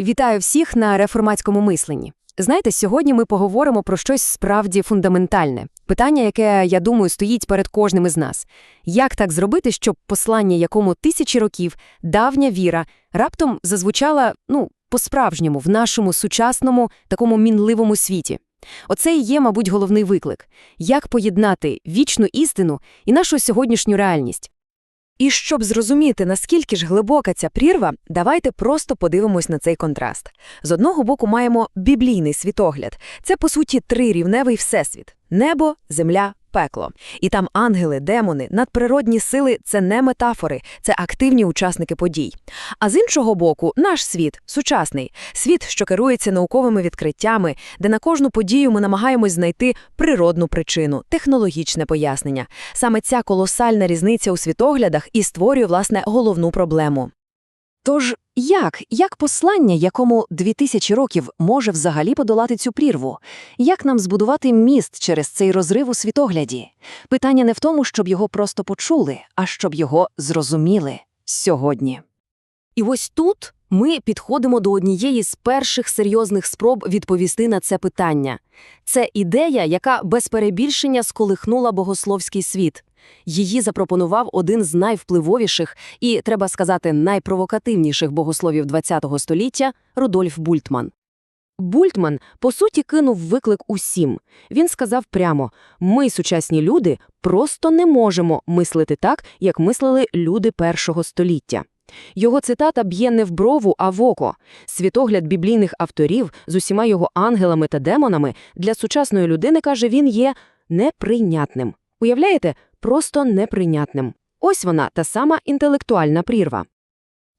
Вітаю всіх на реформатському мисленні. Знаєте, сьогодні ми поговоримо про щось справді фундаментальне. Питання, яке, я думаю, стоїть перед кожним із нас. Як так зробити, щоб послання, якому тисячі років, давня віра, раптом зазвучала, ну, по-справжньому, в нашому сучасному, такому мінливому світі? Оце і є, мабуть, головний виклик. Як поєднати вічну істину і нашу сьогоднішню реальність? І щоб зрозуміти, наскільки ж глибока ця прірва, давайте просто подивимось на цей контраст. З одного боку маємо біблійний світогляд. Це, по суті, трирівневий всесвіт – небо, земля, пекло. І там ангели, демони, надприродні сили – це не метафори, це активні учасники подій. А з іншого боку, наш світ – сучасний. Світ, що керується науковими відкриттями, де на кожну подію ми намагаємось знайти природну причину, технологічне пояснення. Саме ця колосальна різниця у світоглядах і створює, власне, головну проблему. Тож як? Як послання, якому 2000 років може взагалі подолати цю прірву? Як нам збудувати міст через цей розрив у світогляді? Питання не в тому, щоб його просто почули, а щоб його зрозуміли сьогодні. І ось тут ми підходимо до однієї з перших серйозних спроб відповісти на це питання. Це ідея, яка без перебільшення сколихнула богословський світ. Її запропонував один з найвпливовіших і, треба сказати, найпровокативніших богословів ХХ століття Рудольф Бультман. Бультман, по суті, кинув виклик усім. Він сказав прямо: ми, сучасні люди, просто не можемо мислити так, як мислили люди першого століття. Його цитата б'є не в брову, а в око. Світогляд біблійних авторів з усіма його ангелами та демонами для сучасної людини, каже, він є неприйнятним. Уявляєте, просто неприйнятним. Ось вона, та сама інтелектуальна прірва.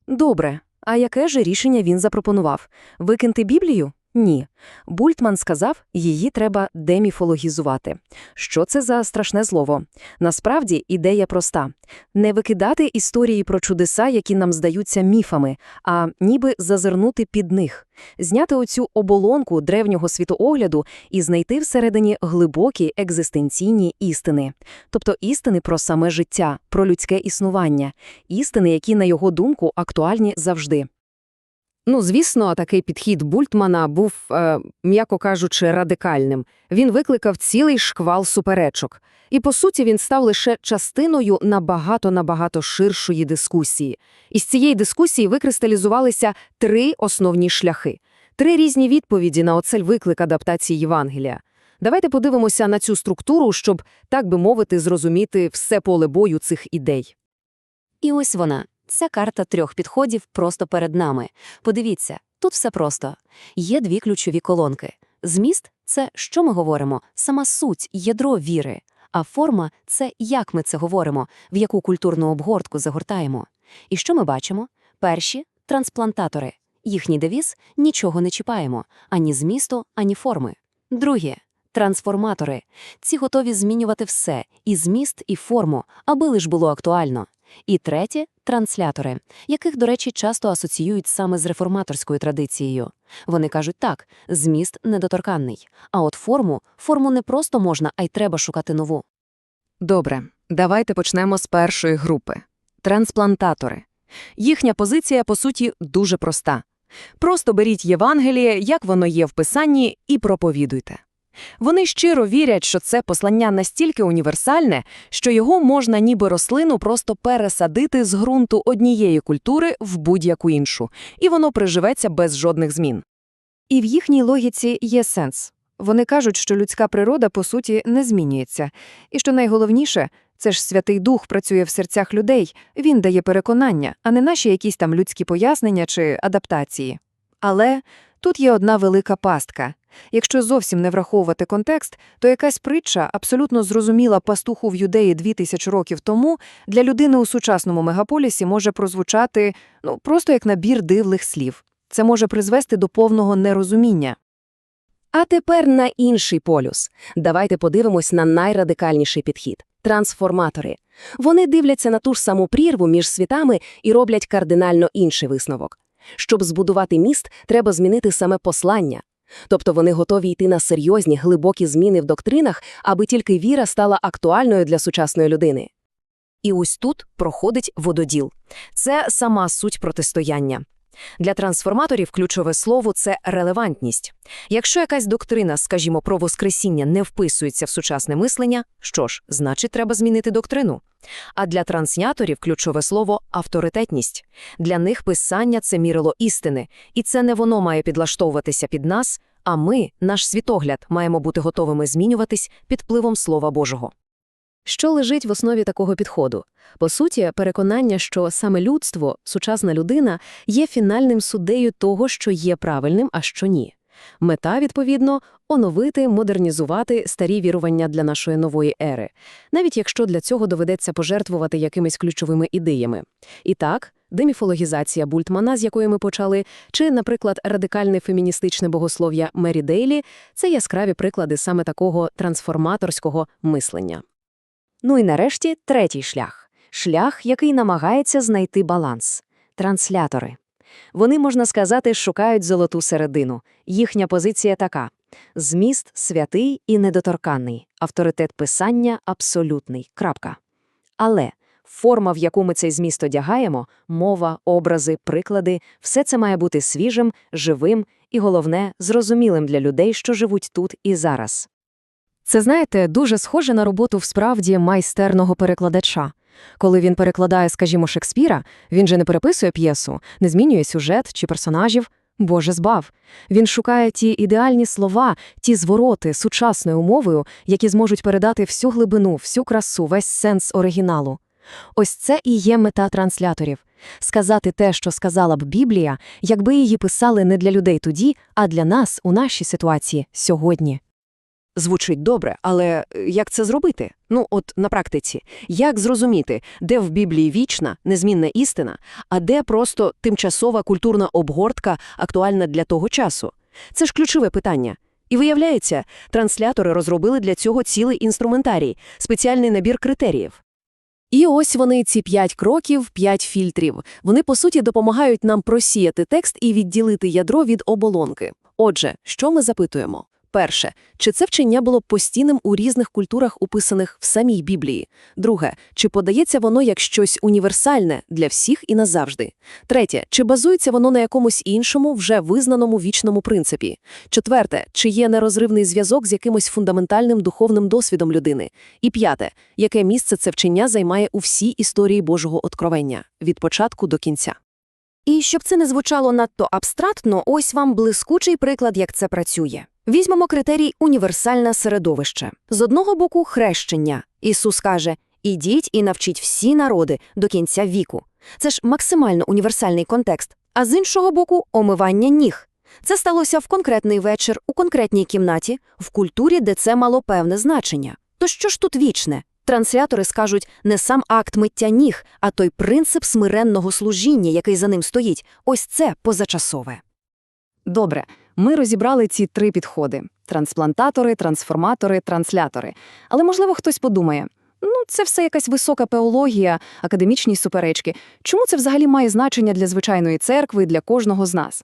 Добре, а яке ж рішення він запропонував? Викинти Біблію? Ні. Бультман сказав, її треба деміфологізувати. Що це за страшне слово? Насправді ідея проста – не викидати історії про чудеса, які нам здаються міфами, а ніби зазирнути під них, зняти оцю оболонку древнього світоогляду і знайти всередині глибокі екзистенційні істини. Тобто істини про саме життя, про людське існування, істини, які, на його думку, актуальні завжди. Ну, звісно, такий підхід Бультмана був, е, м'яко кажучи, радикальним. Він викликав цілий шквал суперечок. І, по суті, він став лише частиною набагато-набагато ширшої дискусії. Із цієї дискусії викристалізувалися три основні шляхи. Три різні відповіді на оцей виклик адаптації Євангелія. Давайте подивимося на цю структуру, щоб, так би мовити, зрозуміти все поле бою цих ідей. І ось вона. Ця карта трьох підходів просто перед нами. Подивіться, тут все просто. Є дві ключові колонки. Зміст це що ми говоримо, сама суть, ядро віри. А форма це як ми це говоримо, в яку культурну обгортку загортаємо. І що ми бачимо? Перші трансплантатори. Їхній девіз нічого не чіпаємо ані змісту, ані форми. Другі трансформатори. Ці готові змінювати все і зміст, і форму, аби лиш було актуально. І третє транслятори, яких, до речі, часто асоціюють саме з реформаторською традицією. Вони кажуть так, зміст недоторканний, а от форму, форму не просто можна, а й треба шукати нову. Добре, давайте почнемо з першої групи трансплантатори. Їхня позиція, по суті, дуже проста. Просто беріть Євангеліє, як воно є в Писанні, і проповідуйте. Вони щиро вірять, що це послання настільки універсальне, що його можна ніби рослину просто пересадити з ґрунту однієї культури в будь-яку іншу, і воно приживеться без жодних змін. І в їхній логіці є сенс. Вони кажуть, що людська природа, по суті, не змінюється, і що найголовніше, це ж Святий Дух працює в серцях людей, він дає переконання, а не наші якісь там людські пояснення чи адаптації. Але тут є одна велика пастка. Якщо зовсім не враховувати контекст, то якась притча, абсолютно зрозуміла пастуху в юдеї 2000 років тому, для людини у сучасному мегаполісі може прозвучати ну, просто як набір дивних слів. Це може призвести до повного нерозуміння. А тепер на інший полюс. Давайте подивимось на найрадикальніший підхід – трансформатори. Вони дивляться на ту ж саму прірву між світами і роблять кардинально інший висновок. Щоб збудувати міст, треба змінити саме послання. Тобто вони готові йти на серйозні, глибокі зміни в доктринах, аби тільки віра стала актуальною для сучасної людини. І ось тут проходить вододіл. Це сама суть протистояння. Для трансформаторів ключове слово – це релевантність. Якщо якась доктрина, скажімо, про Воскресіння не вписується в сучасне мислення, що ж, значить, треба змінити доктрину. А для трансняторів ключове слово – авторитетність. Для них писання – це мірило істини, і це не воно має підлаштовуватися під нас, а ми, наш світогляд, маємо бути готовими змінюватись під впливом Слова Божого. Що лежить в основі такого підходу? По суті, переконання, що саме людство, сучасна людина, є фінальним суддею того, що є правильним, а що ні. Мета, відповідно, оновити, модернізувати старі вірування для нашої нової ери, навіть якщо для цього доведеться пожертвувати якимись ключовими ідеями. І так, деміфологізація Бультмана, з якої ми почали, чи, наприклад, радикальне феміністичне богослов'я Мері Дейлі – це яскраві приклади саме такого трансформаторського мислення. Ну і нарешті третій шлях. Шлях, який намагається знайти баланс. Транслятори. Вони, можна сказати, шукають золоту середину. Їхня позиція така. Зміст святий і недоторканний, авторитет писання абсолютний. Крапка. Але форма, в яку ми цей зміст одягаємо, мова, образи, приклади – все це має бути свіжим, живим і, головне, зрозумілим для людей, що живуть тут і зараз. Це, знаєте, дуже схоже на роботу в справді майстерного перекладача. Коли він перекладає, скажімо, Шекспіра, він же не переписує п'єсу, не змінює сюжет чи персонажів. Боже збав. Він шукає ті ідеальні слова, ті звороти сучасною мовою, які зможуть передати всю глибину, всю красу, весь сенс оригіналу. Ось це і є мета трансляторів – сказати те, що сказала б Біблія, якби її писали не для людей тоді, а для нас у нашій ситуації сьогодні. Звучить добре, але е, як це зробити? Ну, от на практиці. Як зрозуміти, де в Біблії вічна, незмінна істина, а де просто тимчасова культурна обгортка актуальна для того часу? Це ж ключове питання. І виявляється, транслятори розробили для цього цілий інструментарій, спеціальний набір критеріїв. І ось вони, ці п'ять кроків, п'ять фільтрів. Вони, по суті, допомагають нам просіяти текст і відділити ядро від оболонки. Отже, що ми запитуємо? Перше, чи це вчення було постійним у різних культурах, уписаних в самій Біблії? Друге, чи подається воно як щось універсальне для всіх і назавжди? Третє, чи базується воно на якомусь іншому, вже визнаному вічному принципі? Четверте, чи є нерозривний зв'язок з якимось фундаментальним духовним досвідом людини? І п'яте, яке місце це вчення займає у всій історії Божого откровення від початку до кінця? І щоб це не звучало надто абстрактно, ось вам блискучий приклад, як це працює. Візьмемо критерій «універсальне середовище». З одного боку – хрещення. Ісус каже «Ідіть і навчіть всі народи до кінця віку». Це ж максимально універсальний контекст. А з іншого боку – омивання ніг. Це сталося в конкретний вечір, у конкретній кімнаті, в культурі, де це мало певне значення. То що ж тут вічне? Транслятори скажуть не сам акт миття ніг, а той принцип смиренного служіння, який за ним стоїть. Ось це позачасове. Добре, ми розібрали ці три підходи – трансплантатори, трансформатори, транслятори. Але, можливо, хтось подумає, ну, це все якась висока пеологія, академічні суперечки. Чому це взагалі має значення для звичайної церкви, для кожного з нас?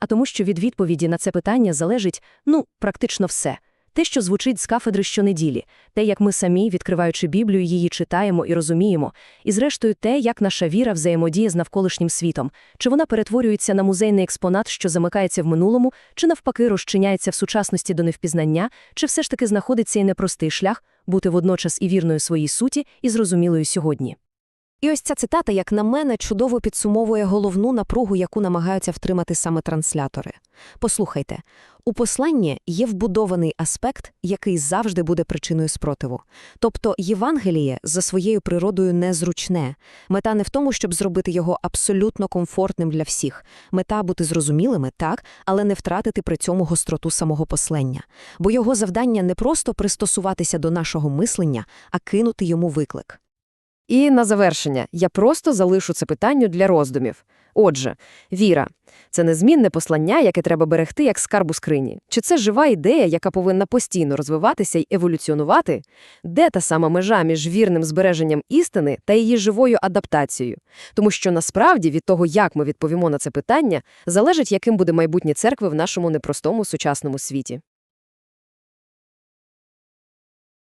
А тому, що від відповіді на це питання залежить, ну, практично все. Те, що звучить з кафедри щонеділі, те, як ми самі, відкриваючи Біблію, її читаємо і розуміємо, і зрештою те, як наша віра взаємодіє з навколишнім світом, чи вона перетворюється на музейний експонат, що замикається в минулому, чи навпаки розчиняється в сучасності до невпізнання, чи все ж таки знаходиться і непростий шлях бути водночас і вірною своїй суті, і зрозумілою сьогодні. І ось ця цитата, як на мене, чудово підсумовує головну напругу, яку намагаються втримати саме транслятори. Послухайте, у посланні є вбудований аспект, який завжди буде причиною спротиву. Тобто Євангеліє за своєю природою незручне. Мета не в тому, щоб зробити його абсолютно комфортним для всіх. Мета бути зрозумілими, так, але не втратити при цьому гостроту самого послання. Бо його завдання не просто пристосуватися до нашого мислення, а кинути йому виклик. І на завершення я просто залишу це питання для роздумів. Отже, віра – це незмінне послання, яке треба берегти як скарб у скрині? Чи це жива ідея, яка повинна постійно розвиватися й еволюціонувати? Де та сама межа між вірним збереженням істини та її живою адаптацією? Тому що насправді від того, як ми відповімо на це питання, залежить, яким буде майбутнє церкви в нашому непростому сучасному світі.